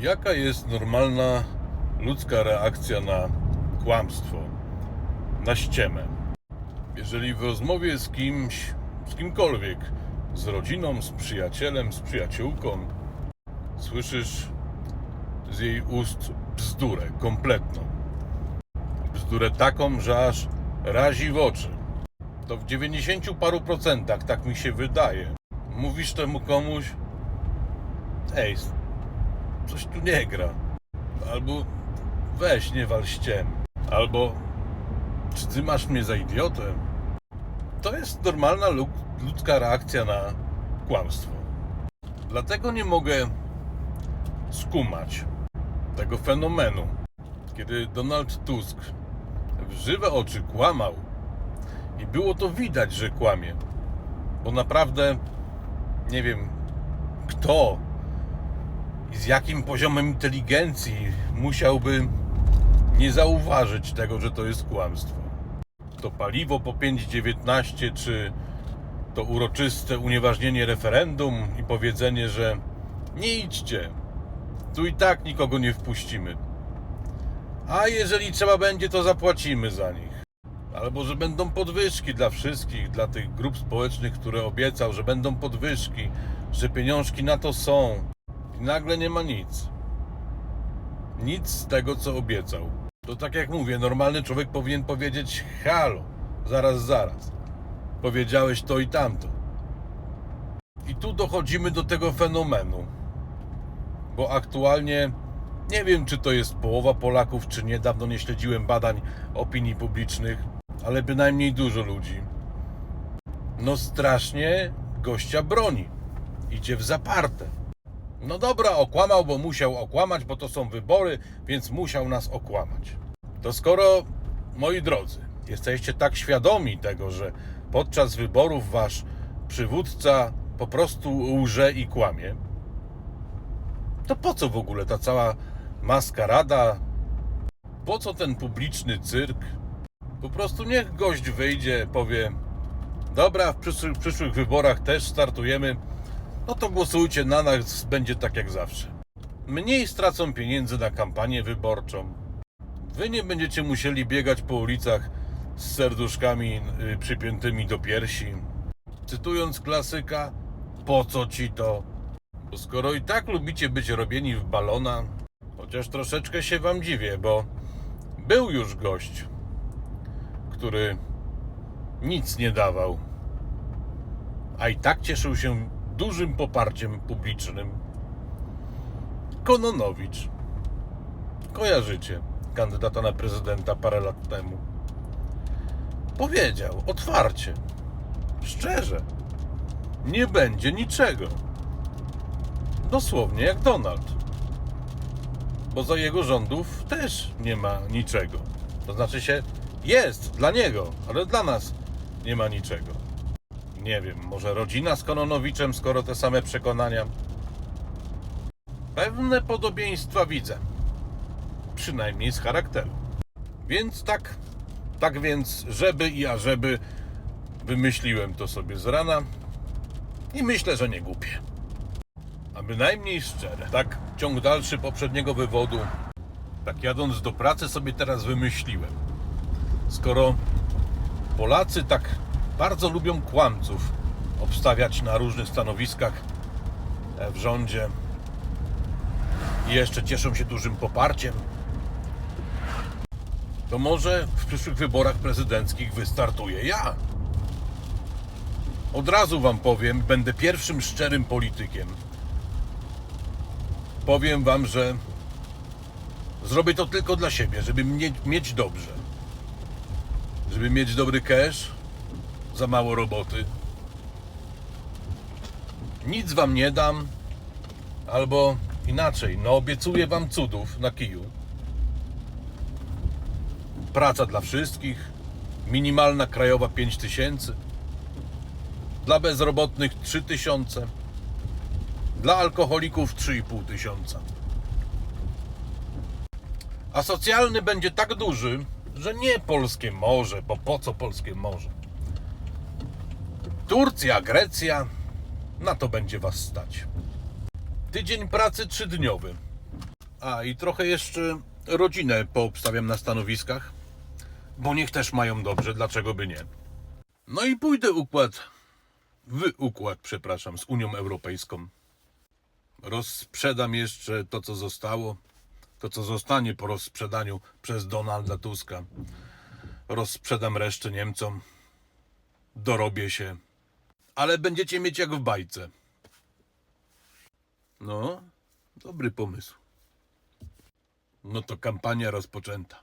Jaka jest normalna ludzka reakcja na kłamstwo, na ściemę? Jeżeli w rozmowie z kimś, z kimkolwiek, z rodziną, z przyjacielem, z przyjaciółką, słyszysz z jej ust bzdurę kompletną, bzdurę taką, że aż razi w oczy, to w 90 paru procentach, tak mi się wydaje, mówisz temu komuś, ej, coś tu nie gra. Albo weź, nie wal ściem. Albo czy ty masz mnie za idiotę? To jest normalna lu- ludzka reakcja na kłamstwo. Dlatego nie mogę skumać tego fenomenu, kiedy Donald Tusk w żywe oczy kłamał i było to widać, że kłamie. Bo naprawdę nie wiem kto i z jakim poziomem inteligencji musiałby nie zauważyć tego, że to jest kłamstwo. To paliwo po 5,19 czy to uroczyste unieważnienie referendum i powiedzenie, że nie idźcie, tu i tak nikogo nie wpuścimy. A jeżeli trzeba będzie, to zapłacimy za nich. Albo że będą podwyżki dla wszystkich, dla tych grup społecznych, które obiecał, że będą podwyżki, że pieniążki na to są. I nagle nie ma nic. Nic z tego, co obiecał. To tak jak mówię, normalny człowiek powinien powiedzieć: Halo, zaraz, zaraz. Powiedziałeś to i tamto. I tu dochodzimy do tego fenomenu. Bo aktualnie nie wiem, czy to jest połowa Polaków, czy nie. Dawno nie śledziłem badań opinii publicznych, ale bynajmniej dużo ludzi. No strasznie gościa broni. Idzie w zaparte. No dobra, okłamał, bo musiał okłamać, bo to są wybory, więc musiał nas okłamać. To skoro, moi drodzy, jesteście tak świadomi tego, że podczas wyborów wasz przywódca po prostu łże i kłamie, to po co w ogóle ta cała maskarada? Po co ten publiczny cyrk? Po prostu niech gość wyjdzie, powie: Dobra, w przyszłych, w przyszłych wyborach też startujemy. No to głosujcie na nas, będzie tak jak zawsze. Mniej stracą pieniędzy na kampanię wyborczą. Wy nie będziecie musieli biegać po ulicach z serduszkami y, przypiętymi do piersi. Cytując klasyka, po co ci to? Skoro i tak lubicie być robieni w balona, chociaż troszeczkę się wam dziwię, bo był już gość, który nic nie dawał, a i tak cieszył się dużym poparciem publicznym. Kononowicz. Kojarzycie kandydata na prezydenta parę lat temu. Powiedział otwarcie, szczerze, nie będzie niczego. Dosłownie jak Donald. Bo za jego rządów też nie ma niczego. To znaczy się jest dla niego, ale dla nas nie ma niczego. Nie wiem, może rodzina z Kononowiczem, skoro te same przekonania. Pewne podobieństwa widzę. Przynajmniej z charakteru. Więc tak, tak więc, żeby i ażeby, wymyśliłem to sobie z rana i myślę, że nie głupie. A bynajmniej szczere. Tak, ciąg dalszy poprzedniego wywodu. Tak jadąc do pracy sobie teraz wymyśliłem. Skoro Polacy tak bardzo lubią kłamców obstawiać na różnych stanowiskach e, w rządzie i jeszcze cieszą się dużym poparciem, to może w przyszłych wyborach prezydenckich wystartuję ja. Od razu Wam powiem, będę pierwszym szczerym politykiem. Powiem Wam, że zrobię to tylko dla siebie, żeby mnie, mieć dobrze. Żeby mieć dobry cash, za mało roboty. Nic Wam nie dam, albo inaczej, no obiecuję Wam cudów na kiju. Praca dla wszystkich, minimalna krajowa 5000, dla bezrobotnych 3000, dla alkoholików 3,5 tysiąca. A socjalny będzie tak duży, że nie polskie morze, bo po co polskie morze? Turcja, Grecja, na to będzie was stać. Tydzień pracy trzydniowy. A i trochę jeszcze rodzinę poobstawiam na stanowiskach, bo niech też mają dobrze, dlaczego by nie. No i pójdę układ, w układ, przepraszam, z Unią Europejską. Rozsprzedam jeszcze to, co zostało, to, co zostanie po rozsprzedaniu przez Donalda Tuska. Rozsprzedam resztę Niemcom, dorobię się, ale będziecie mieć jak w bajce. No, dobry pomysł. No to kampania rozpoczęta.